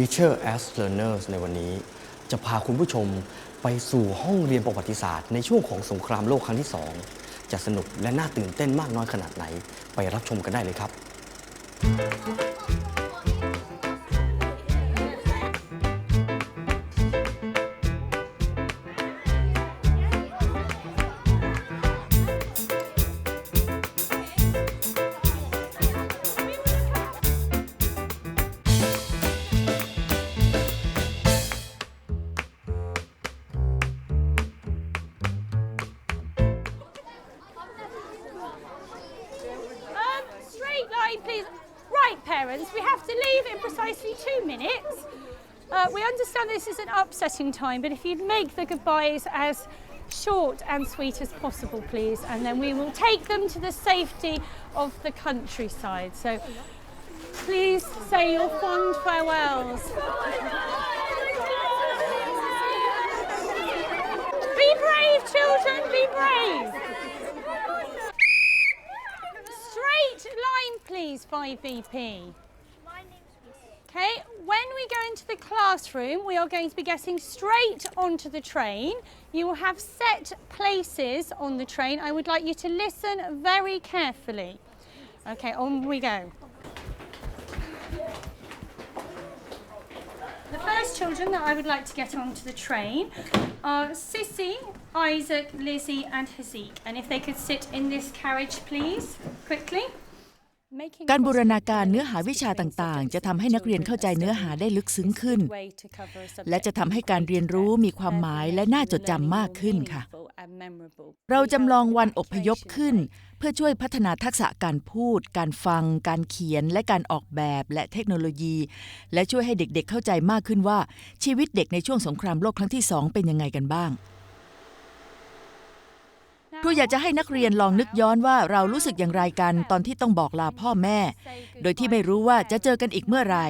Teacher as Learners ในวันนี้ จะพาคุณผู้ชมไปสู่ห้องเรียนประวัติศาสตร์ ในช่วงของสงครามโลกครั้งที่ 2 จะสนุกและน่าตื่นเต้นมากน้อยขนาดไหน ไปรับชมกันได้เลยครับ parents, we have to leave in precisely two minutes. Uh, we understand this is an upsetting time, but if you'd make the goodbyes as short and sweet as possible, please, and then we will take them to the safety of the countryside. So please say your fond farewells. Be brave, children, be brave. Straight line, please, 5VP. Okay, when we go into the classroom, we are going to be getting straight onto the train. You will have set places on the train. I would like you to listen very carefully. Okay, on we go. The first children that I would like to get onto the train are Sissy, Isaac, Lizzie, and Hazik. And if they could sit in this carriage, please, quickly. การบูรณาการเนื้อหาวิชาต่างๆ จะทำให้นักเรียนเข้าใจเนื้อหาได้ลึกซึ้งขึ้น และจะทำให้การเรียนรู้มีความหมายและน่าจดจำมากขึ้นค่ะ เราจำลองวันอพยพขึ้น เพื่อช่วยพัฒนาทักษะการพูด การฟัง การเขียน และการออกแบบและเทคโนโลยี และช่วยให้เด็กๆ เข้าใจมากขึ้นว่าชีวิตเด็กในช่วงสงครามโลกครั้งที่สองเป็นยังไงกันบ้าง ครูอยากจะให้นักเรียนลองนึกย้อนว่าเรารู้สึกอย่างไรกันตอนที่ต้องบอกลาพ่อแม่ โดยที่ไม่รู้ว่าจะเจอกันอีกเมื่อไหร่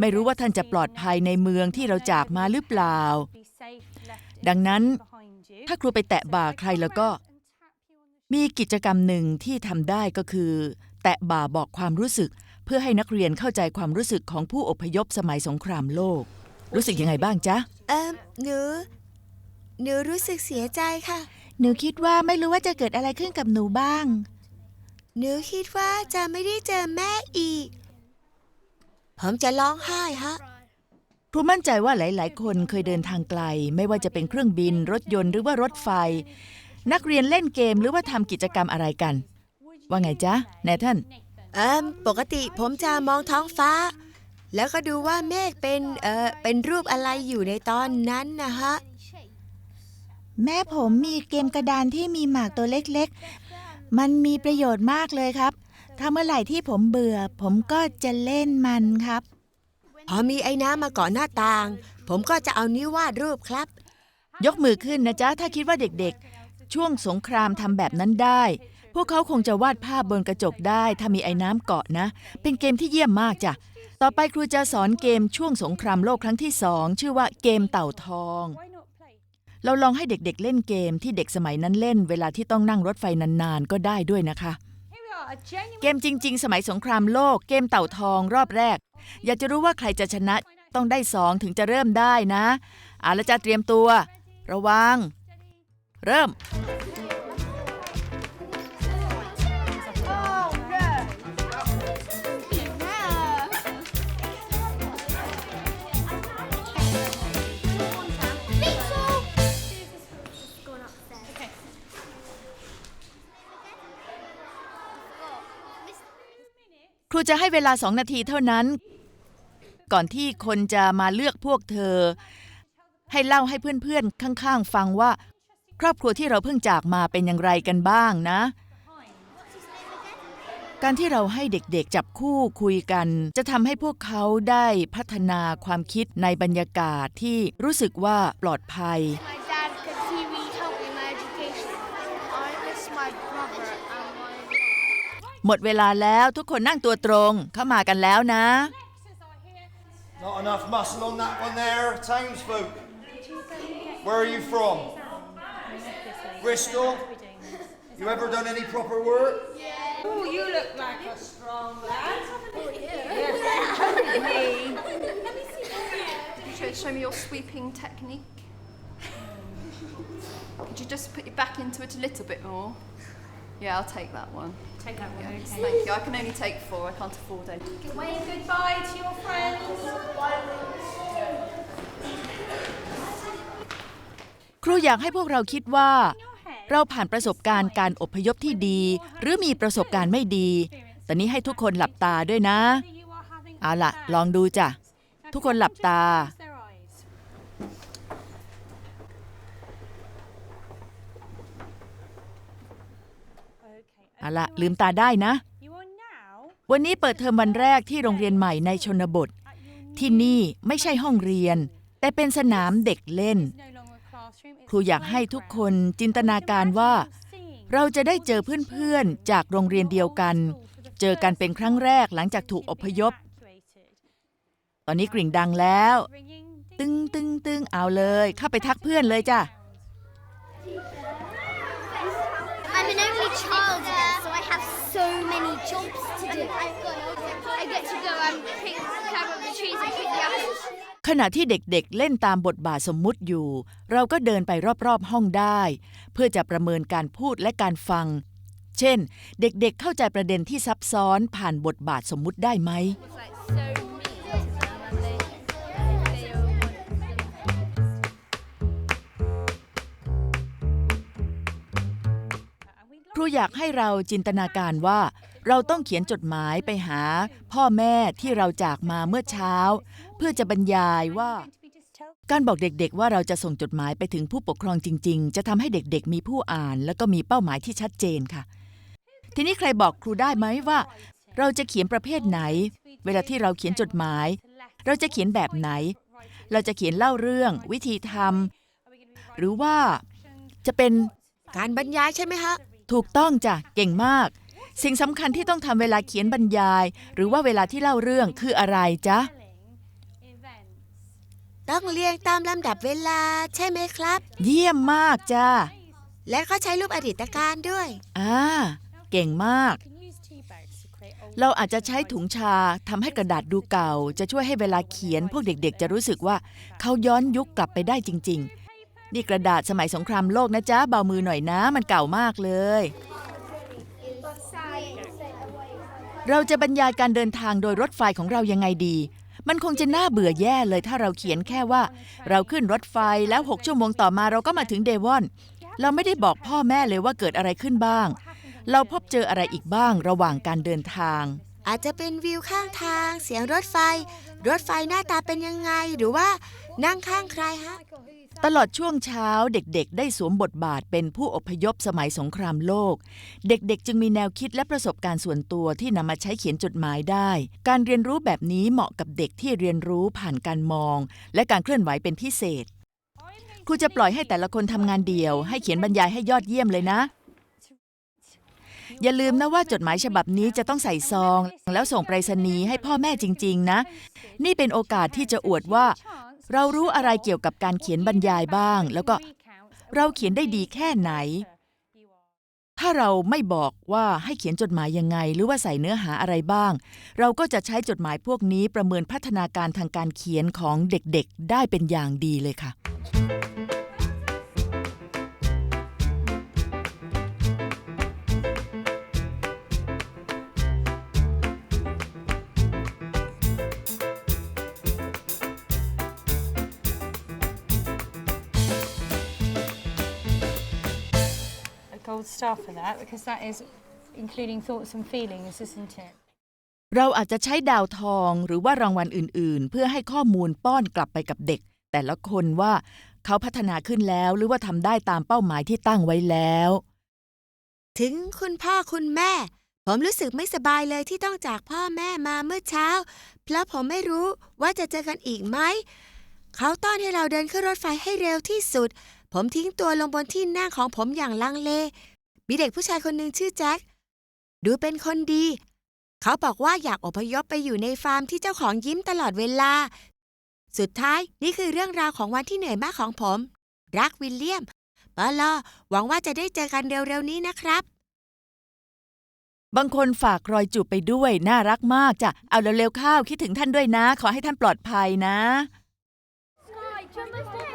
ไม่รู้ว่าท่านจะปลอดภัยในเมืองที่เราจากมาหรือเปล่า ดังนั้น ถ้าครูไปแตะบ่าใครแล้วก็ มีกิจกรรมหนึ่งที่ทำได้ก็คือ แตะบ่าบอกความรู้สึก เพื่อให้นักเรียนเข้าใจความรู้สึกของผู้อพยพสมัยสงครามโลก รู้สึกยังไงบ้างจ๊ะ เอิมหนู หนูรู้สึกเสียใจค่ะ หนูคิดว่าไม่รู้ว่าจะเกิดอะไรขึ้นกับหนูบ้าง หนูคิดว่าจะไม่ได้เจอแม่อีก ผมจะร้องไห้ฮะ ครูมั่นใจว่าหลาย ๆ คนเคยเดินทางไกล ไม่ว่าจะเป็นเครื่องบิน รถยนต์หรือว่ารถไฟ นักเรียนเล่นเกมหรือว่าทำกิจกรรมอะไรกัน ว่าไงจ๊ะแนท่านเอิมปกติผมจะมองท้องฟ้า แล้วก็ดูว่าเมฆเป็นเอ่อเป็นรูปอะไรอยู่ในตอนนั้นนะฮะ แม่ผมมีเกมกระดานที่มีหมากตัวเล็กๆ มันมีประโยชน์มากเลยครับ ถ้าเมื่อไหร่ที่ผมเบื่อ ผมก็จะเล่นมันครับ พอมีไอ้น้ำมาเกาะหน้าต่าง ผมก็จะเอานิ้ววาดรูปครับ ยกมือขึ้นนะจ๊ะ ถ้าคิดว่าเด็กๆ ช่วงสงครามทำแบบนั้นได้ พวกเขาคงจะวาดภาพบนกระจกได้ ถ้ามีไอ้น้ำเกาะนะ เป็นเกมที่เยี่ยมมากจ้ะ ต่อไปครูจะสอนเกมช่วงสงครามโลกครั้งที่สองชื่อว่าเกมเต่าทอง เราลองให้เด็กๆเล่นเกมที่เด็กสมัยนั้นเล่น เวลาที่ต้องนั่งรถไฟนานๆ ก็ได้ด้วยนะคะ เกมจริง ๆ สมัยสงครามโลก เกมเต่าทองรอบแรก อยากจะรู้ว่าใครจะชนะต้องได้สองถึงจะเริ่มได้นะอาละจะเตรียมตัว ระวัง เริ่ม จะให้เวลาสองนาทีเท่านั้น ก่อนที่คนจะมาเลือกพวกเธอ ให้เล่าให้เพื่อนๆ ข้างๆ ฟังว่า ครอบครัวที่เราเพิ่งจากมาเป็นอย่างไรกันบ้างนะ การที่เราให้เด็กๆ จับคู่คุยกัน จะทำให้พวกเขาได้พัฒนาความคิดในบรรยากาศที่รู้สึกว่าปลอดภัย หมดเวลาแล้วทุกคนนั่งตัวตรงเข้ามากันแล้วนะ Not enough muscle on that one there, townsfolk. Where are you from? Bristol? You ever done any proper work? Oh, you look like a strong lad. show me your sweeping technique? Could you just put your back into it a little bit more? Yeah, I'll take that one. Take that one. Yes, okay. thank you. I can only take four. I can't afford any. Wave goodbye to your friends. ครูอยากให้พวกเราคิดว่า เราผ่านประสบการณ์การอพยพที่ดี หรือมีประสบการณ์ไม่ดี ตอนนี้ให้ทุกคนหลับตาด้วยนะ You are having เอาล่ะลองดูจ้ะ ทุกคนหลับตา เอาละลืมตาได้นะ วันนี้เปิดเทอมวันแรกที่โรงเรียนใหม่ในชนบท ที่นี่ไม่ใช่ห้องเรียน แต่เป็นสนามเด็กเล่น ครูอยากให้ทุกคนจินตนาการว่า เราจะได้เจอเพื่อนๆจากโรงเรียนเดียวกัน เจอกันเป็นครั้งแรกหลังจากถูกอพยพ ตอนนี้กริ่งดังแล้ว ตึงตึงตึงเอาเลย เข้าไปทักเพื่อนเลยจ้ะ I'm an only child here, so I have so many jobs to do. I get to go and pick care of the trees and pick the apples. ขณะที่เด็กๆ เล่นตามบทบาทสมมุติอยู่ เราก็เดินไปรอบๆ ห้องได้ เพื่อจะประเมินการพูดและการฟัง เช่น เด็กๆ เข้าใจประเด็นที่ซับซ้อนผ่านบทบาทสมมุติได้ไหม It's like so ครูอยากให้เราจินตนาการว่า เราต้องเขียนจดหมายไปหา พ่อแม่ที่เราจากมาเมื่อเช้า เพื่อจะบรรยายว่า การบอกเด็กๆ ว่าเราจะส่งจดหมายไปถึงผู้ปกครองจริง ๆ จะทำให้เด็กๆ มีผู้อ่าน แล้วก็มีเป้าหมายที่ชัดเจนค่ะ ทีนี้ใครบอกครูได้ไหมว่า เราจะเขียนประเภทไหน เวลาที่เราเขียนจดหมาย เราจะเขียนแบบไหน เราจะเขียนเล่าเรื่อง วิธีทำหรือว่าจะเป็นการบรรยายใช่ไหมฮะ ถูกต้องจ้ะ เก่งมาก สิ่งสำคัญที่ต้องทำเวลาเขียนบรรยาย หรือว่าเวลาที่เล่าเรื่องคืออะไรจ๊ะ ต้องเรียงตามลำดับเวลาใช่ไหมครับ เยี่ยมมากจ้าและก็ใช้รูปอดีตการด้วย อ่า เก่งมาก เราอาจจะใช้ถุงชาทำให้กระดาษดูเก่า จะช่วยให้เวลาเขียนพวกเด็กๆ จะรู้สึกว่า เขาย้อนยุคกลับไปได้จริง ๆ นี่กระดาษสมัยสงครามโลกนะจ๊ะเบามือหน่อยนะมันเก่ามากเลย เราจะบรรยายการเดินทางโดยรถไฟของเรายังไงดี มันคงจะน่าเบื่อแย่เลยถ้าเราเขียนแค่ว่า เราขึ้นรถไฟแล้ว 6 ชั่วโมงต่อมาเราก็มาถึงเดวอน เราไม่ได้บอกพ่อแม่เลยว่าเกิดอะไรขึ้นบ้าง เราพบเจออะไรอีกบ้างระหว่างการเดินทางอาจจะเป็นวิวข้างทาง เสียงรถไฟ รถไฟหน้าตาเป็นยังไงหรือว่านั่งข้างใครฮะ ตลอดช่วงเช้าเด็กๆ ได้สวมบทบาทเป็นผู้อพยพสมัยสงครามโลก เด็กๆ จึงมีแนวคิดและประสบการณ์ส่วนตัวที่นำมาใช้เขียนจดหมายได้ การเรียนรู้แบบนี้เหมาะกับเด็กที่เรียนรู้ผ่านการมอง และการเคลื่อนไหวเป็นพิเศษครูจะปล่อยให้แต่ละคนทำงานเดี่ยว ให้เขียนบรรยายให้ยอดเยี่ยมเลยนะ อย่าลืมนะว่าจดหมายฉบับนี้จะต้องใส่ซอง แล้วส่งไปรษณีย์ให้พ่อแม่จริง ๆ นะ นี่เป็นโอกาสที่จะอวดว่า เรารู้อะไรเกี่ยวกับการเขียนบรรยายบ้าง แล้วก็เราเขียนได้ดีแค่ไหน ถ้าเราไม่บอกว่าให้เขียนจดหมายยังไง หรือว่าใส่เนื้อหาอะไรบ้าง เราก็จะใช้จดหมายพวกนี้ประเมินพัฒนาการทางการเขียนของเด็กๆ ได้เป็นอย่างดีเลยค่ะ gold star for that because that is including thoughts and feelings, isn't it? เราอาจจะใช้ดาวทองหรือว่ารางวัลอื่นๆ เพื่อให้ข้อมูลป้อนกลับไปกับเด็ก แต่ละคนว่าเขาพัฒนาขึ้นแล้วหรือว่าทำได้ตามเป้าหมายที่ตั้งไว้แล้ว ถึงคุณพ่อคุณแม่ ผมรู้สึกไม่สบายเลยที่ต้องจากพ่อแม่มาเมื่อเช้า เพราะผมไม่รู้ว่าจะเจอกันอีกไหม เขาต้อนให้เราเดินขึ้นรถไฟให้เร็วที่สุด ผมทิ้งตัวลงบนที่นั่งของผมอย่างลังเล มีเด็กผู้ชายคนหนึ่งชื่อแจ็ค ดูเป็นคนดี เขาบอกว่าอยากอพยพไปอยู่ในฟาร์มที่เจ้าของยิ้มตลอดเวลา สุดท้ายนี่คือเรื่องราวของวันที่เหนื่อยมากของผม รักวิลเลียมปอลอหวังว่าจะได้เจอกันเร็วๆนี้นะครับ บางคนฝากรอยจูบไปด้วย น่ารักมากจ้ะ เอาเร็วๆเข้าวคิดถึงท่านด้วยนะ ขอให้ท่านปลอดภัยนะ German bomber. That's a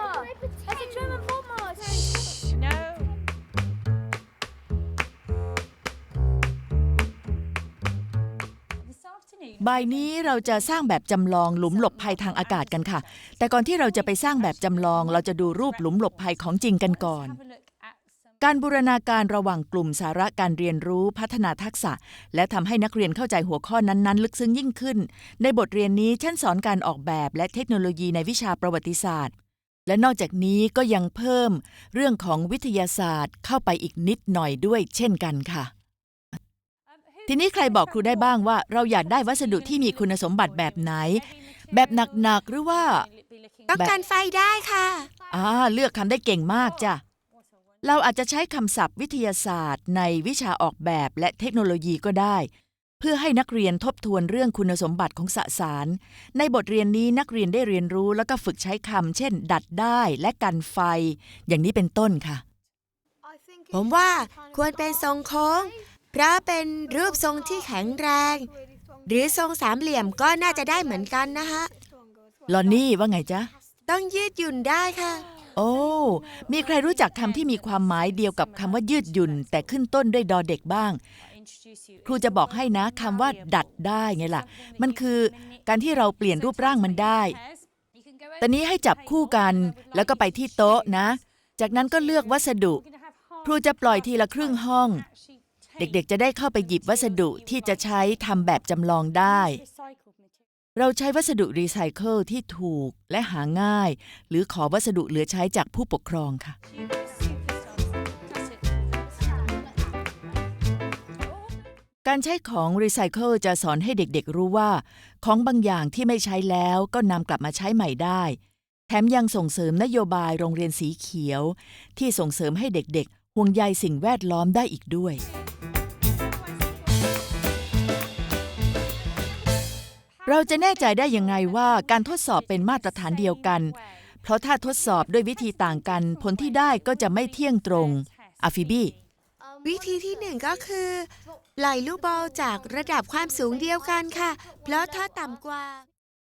บ่ายนี้เราจะสร้างแบบจำลองหลุมหลบภัยทางอากาศกันค่ะ แต่ก่อนที่เราจะไปสร้างแบบจำลอง เราจะดูรูปหลุมหลบภัยของจริงกันก่อน การบูรณาการระหว่างกลุ่มสาระการเรียนรู้พัฒนาทักษะ และทำให้นักเรียนเข้าใจหัวข้อนั้นๆ ลึกซึ้งยิ่งขึ้น ในบทเรียนนี้ฉันสอนการออกแบบและเทคโนโลยีในวิชาประวัติศาสตร์ และนอกจากนี้ก็ยังเพิ่ม เรื่องของวิทยาศาสตร์เข้าไปอีกนิดหน่อยด้วยเช่นกันค่ะ ทีนี้ใครบอกครูได้บ้างว่า เราอยากได้วัสดุที่มีคุณสมบัติแบบไหน แบบหนักๆหรือว่า ต้องการไฟได้ค่ะ อ่า เลือกคำได้เก่งมากจ้ะ เราอาจจะใช้คำศัพท์วิทยาศาสตร์ ในวิชาออกแบบและเทคโนโลยีก็ได้ เพื่อให้นักเรียนทบทวนเรื่องคุณสมบัติของสสาร ในบทเรียนนี้นักเรียนได้เรียนรู้แล้วก็ฝึกใช้คำเช่น ดัดได้และกันไฟ อย่างนี้เป็นต้นค่ะผมว่าควรเป็นทรงโค้งเพราะเป็นรูปทรงที่แข็งแรง หรือทรงสามเหลี่ยมก็น่าจะได้เหมือนกันนะฮะลอนนี่ว่าไงจ๊ะ ต้องยืดหยุ่นได้ค่ะ โอ้ มีใครรู้จักคำที่มีความหมายเดียวกับคำว่ายืดหยุ่น แต่ขึ้นต้นด้วยดอเด็กบ้าง ครูจะบอกให้นะคำว่าดัดได้ไงล่ะ มันคือการที่เราเปลี่ยนรูปร่างมันได้ตอนนี้ให้จับคู่กันแล้วก็ไปที่โต๊ะนะ จากนั้นก็เลือกวัสดุ ครูจะปล่อยทีละครึ่งห้อง เด็กๆ จะได้เข้าไปหยิบวัสดุที่จะใช้ทำแบบจำลองได้ เราใช้วัสดุรีไซเคิลที่ถูกและหาง่าย หรือขอวัสดุเหลือใช้จากผู้ปกครองค่ะ การใช้ของรีไซเคิลจะสอนให้เด็กๆ รู้ว่า ของบางอย่างที่ไม่ใช้แล้วก็นำกลับมาใช้ใหม่ได้ แถมยังส่งเสริมนโยบายโรงเรียนสีเขียว ที่ส่งเสริมให้เด็กๆห่วงใยสิ่งแวดล้อมได้อีกด้วย เราจะแน่ใจได้ยังไงว่าการทดสอบเป็นมาตรฐานเดียวกัน เพราะถ้าทดสอบด้วยวิธีต่างกัน ผลที่ได้ก็จะไม่เที่ยงตรงอาฟิบี้วิธีที่หนึ่งก็คือปล่อยลูกบอลจากระดับความสูงเดียวกันค่ะ เพราะถ้าต่ำกว่า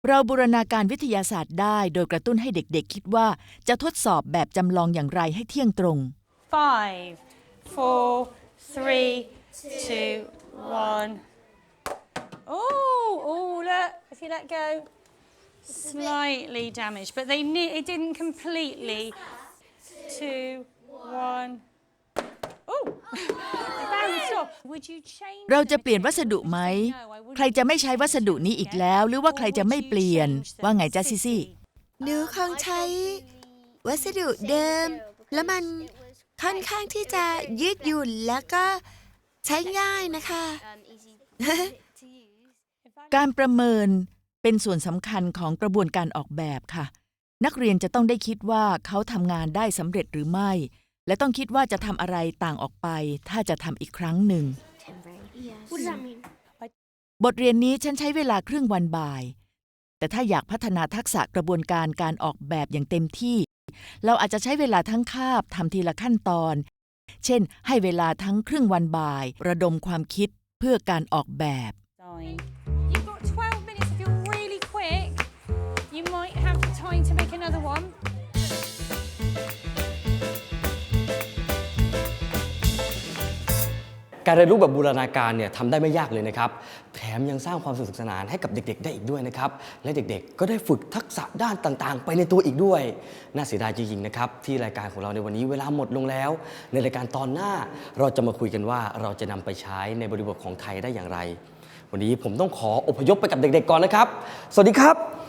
เราบูรณาการวิทยาศาสตร์ได้ โดยกระตุ้นให้เด็กๆ คิดว่าจะทดสอบแบบจำลองอย่างไรให้เที่ยงตรง Five, four, three, two, one. Oh, oh, look, if you let go, slightly damaged, but they ne- it didn't completely. Two, one. Oh, it bounced off. Would you change? เราจะเปลี่ยนวัสดุไหม No, I wouldn't ใครจะไม่ใช้วัสดุนี้อีกแล้ว หรือว่าใครจะไม่เปลี่ยน ว่าไงจ๊ะซิซี่ หนูคงใช้วัสดุเดิม แล้วมันค่อนข้างที่จะยืดหยุ่นแล้วก็ใช้ง่ายนะคะ การประเมินเป็นส่วนสำคัญของกระบวนการออกแบบค่ะ นักเรียนจะต้องได้คิดว่าเขาทำงานได้สำเร็จหรือไม่ และต้องคิดว่าจะทำอะไรต่างออกไป ถ้าจะทำอีกครั้งหนึ่ง What does that mean? บทเรียนนี้ฉันใช้เวลาครึ่งวันบ่าย แต่ถ้าอยากพัฒนาทักษะกระบวนการการออกแบบอย่างเต็มที่ เราอาจจะใช้เวลาทั้งคาบทำทีละขั้นตอน เช่น ให้เวลาทั้งครึ่งวันบ่าย ระดมความคิดเพื่อการออกแบบ Nine. Time to make another one. การเรียนรู้แบบบูรณาการเนี่ยทำได้ไม่ยากเลยนะครับ แถมยังสร้างความสนุกสนานให้กับเด็กๆ ได้อีกด้วยนะครับ และเด็กๆ ก็ได้ฝึกทักษะด้านต่างๆ ไปในตัวอีกด้วย น่าเสียดายจริงๆ นะครับ ที่รายการของเราในวันนี้เวลาหมดลงแล้ว ในรายการตอนหน้าเราจะมาคุยกันว่าเราจะนำไปใช้ในบริบทของไทยได้อย่างไร วันนี้ผมต้องขออพยพไปกับเด็กๆ ก่อนนะครับ สวัสดีครับ